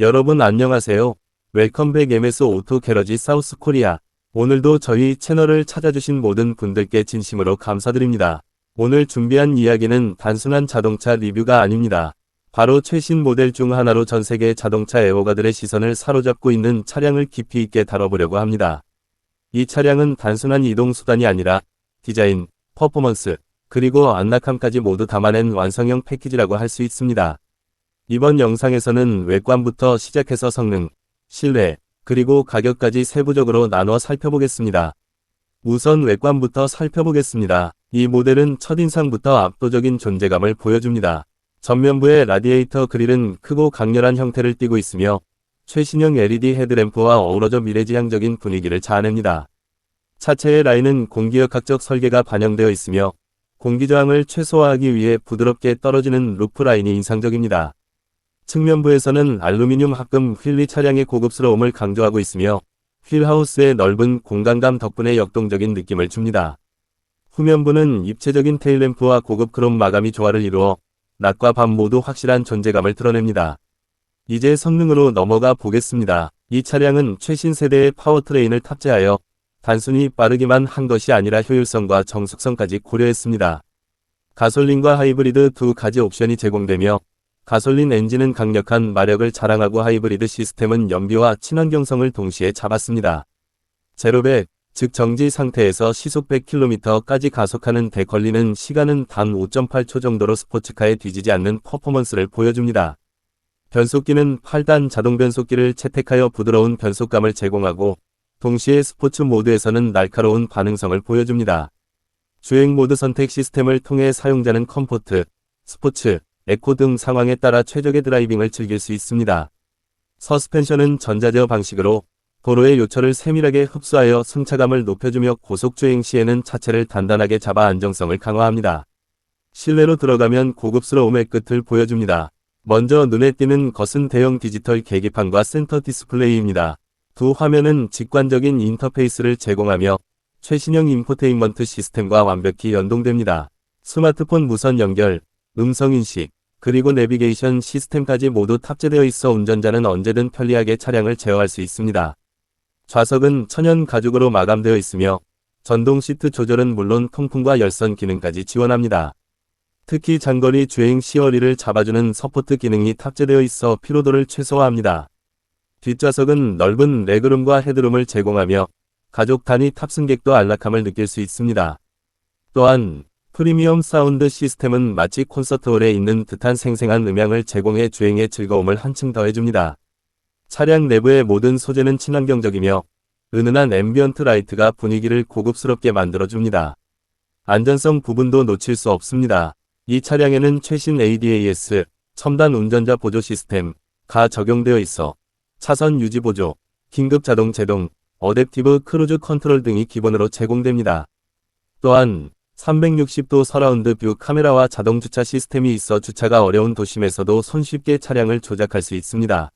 여러분 안녕하세요. 웰컴백 MS 오토 게러지 사우스 코리아. 오늘도 저희 채널을 찾아주신 모든 분들께 진심으로 감사드립니다. 오늘 준비한 이야기는 단순한 자동차 리뷰가 아닙니다. 바로 최신 모델 중 하나로 전 세계 자동차 애호가들의 시선을 사로잡고 있는 차량을 깊이 있게 다뤄보려고 합니다. 이 차량은 단순한 이동수단이 아니라 디자인, 퍼포먼스, 그리고 안락함까지 모두 담아낸 완성형 패키지라고 할 수 있습니다. 이번 영상에서는 외관부터 시작해서 성능, 실내, 그리고 가격까지 세부적으로 나눠 살펴보겠습니다. 우선 외관부터 살펴보겠습니다. 이 모델은 첫인상부터 압도적인 존재감을 보여줍니다. 전면부의 라디에이터 그릴은 크고 강렬한 형태를 띠고 있으며 최신형 LED 헤드램프와 어우러져 미래지향적인 분위기를 자아냅니다. 차체의 라인은 공기역학적 설계가 반영되어 있으며 공기저항을 최소화하기 위해 부드럽게 떨어지는 루프 라인이 인상적입니다. 측면부에서는 알루미늄 합금 휠리 차량의 고급스러움을 강조하고 있으며 휠하우스의 넓은 공간감 덕분에 역동적인 느낌을 줍니다. 후면부는 입체적인 테일램프와 고급 크롬 마감이 조화를 이루어 낮과 밤 모두 확실한 존재감을 드러냅니다. 이제 성능으로 넘어가 보겠습니다. 이 차량은 최신 세대의 파워트레인을 탑재하여 단순히 빠르기만 한 것이 아니라 효율성과 정숙성까지 고려했습니다. 가솔린과 하이브리드 두 가지 옵션이 제공되며 가솔린 엔진은 강력한 마력을 자랑하고 하이브리드 시스템은 연비와 친환경성을 동시에 잡았습니다. 제로백, 즉 정지 상태에서 시속 100km까지 가속하는 데 걸리는 시간은 단 5.8초 정도로 스포츠카에 뒤지지 않는 퍼포먼스를 보여줍니다. 변속기는 8단 자동 변속기를 채택하여 부드러운 변속감을 제공하고 동시에 스포츠 모드에서는 날카로운 반응성을 보여줍니다. 주행 모드 선택 시스템을 통해 사용자는 컴포트, 스포츠, 에코 등 상황에 따라 최적의 드라이빙을 즐길 수 있습니다. 서스펜션은 전자제어 방식으로 도로의 요철을 세밀하게 흡수하여 승차감을 높여주며 고속주행 시에는 차체를 단단하게 잡아 안정성을 강화합니다. 실내로 들어가면 고급스러움의 끝을 보여줍니다. 먼저 눈에 띄는 것은 대형 디지털 계기판과 센터 디스플레이입니다. 두 화면은 직관적인 인터페이스를 제공하며 최신형 인포테인먼트 시스템과 완벽히 연동됩니다. 스마트폰 무선 연결, 음성인식, 그리고 내비게이션 시스템까지 모두 탑재되어 있어 운전자는 언제든 편리하게 차량을 제어할 수 있습니다. 좌석은 천연 가죽으로 마감되어 있으며 전동 시트 조절은 물론 통풍과 열선 기능까지 지원합니다. 특히 장거리 주행 시어리를 잡아주는 서포트 기능이 탑재되어 있어 피로도를 최소화합니다. 뒷좌석은 넓은 레그룸과 헤드룸을 제공하며 가족 단위 탑승객도 안락함을 느낄 수 있습니다. 또한 프리미엄 사운드 시스템은 마치 콘서트홀에 있는 듯한 생생한 음향을 제공해 주행의 즐거움을 한층 더해줍니다. 차량 내부의 모든 소재는 친환경적이며 은은한 앰비언트 라이트가 분위기를 고급스럽게 만들어줍니다. 안전성 부분도 놓칠 수 없습니다. 이 차량에는 최신 ADAS, 첨단 운전자 보조 시스템 가 적용되어 있어 차선 유지 보조, 긴급 자동 제동, 어댑티브 크루즈 컨트롤 등이 기본으로 제공됩니다. 또한 360도 서라운드 뷰 카메라와 자동 주차 시스템이 있어 주차가 어려운 도심에서도 손쉽게 차량을 조작할 수 있습니다.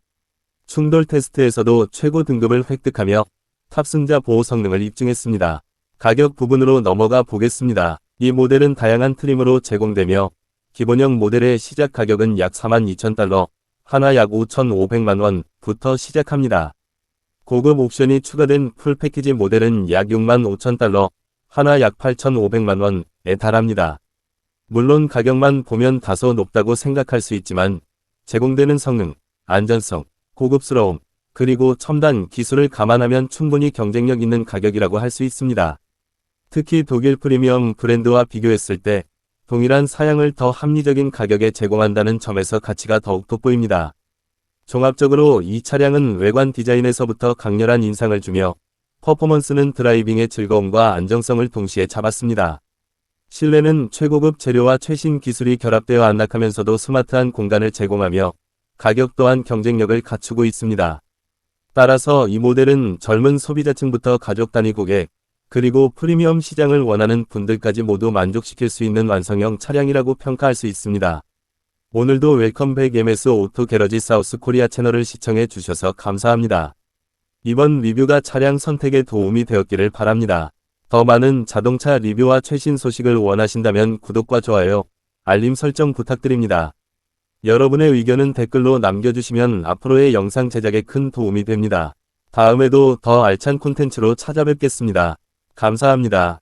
충돌 테스트에서도 최고 등급을 획득하며 탑승자 보호 성능을 입증했습니다. 가격 부분으로 넘어가 보겠습니다. 이 모델은 다양한 트림으로 제공되며 기본형 모델의 시작 가격은 약 42,000달러, 하나 약 5,500만 원부터 시작합니다. 고급 옵션이 추가된 풀 패키지 모델은 약 6만 5천 달러, 하나 약 8,500만 원에 달합니다. 물론 가격만 보면 다소 높다고 생각할 수 있지만 제공되는 성능, 안전성, 고급스러움, 그리고 첨단 기술을 감안하면 충분히 경쟁력 있는 가격이라고 할 수 있습니다. 특히 독일 프리미엄 브랜드와 비교했을 때 동일한 사양을 더 합리적인 가격에 제공한다는 점에서 가치가 더욱 돋보입니다. 종합적으로 이 차량은 외관 디자인에서부터 강렬한 인상을 주며 퍼포먼스는 드라이빙의 즐거움과 안정성을 동시에 잡았습니다. 실내는 최고급 재료와 최신 기술이 결합되어 안락하면서도 스마트한 공간을 제공하며 가격 또한 경쟁력을 갖추고 있습니다. 따라서 이 모델은 젊은 소비자층부터 가족 단위 고객, 그리고 프리미엄 시장을 원하는 분들까지 모두 만족시킬 수 있는 완성형 차량이라고 평가할 수 있습니다. 오늘도 웰컴백 MS 오토 게러지 사우스 코리아 채널을 시청해 주셔서 감사합니다. 이번 리뷰가 차량 선택에 도움이 되었기를 바랍니다. 더 많은 자동차 리뷰와 최신 소식을 원하신다면 구독과 좋아요, 알림 설정 부탁드립니다. 여러분의 의견은 댓글로 남겨주시면 앞으로의 영상 제작에 큰 도움이 됩니다. 다음에도 더 알찬 콘텐츠로 찾아뵙겠습니다. 감사합니다.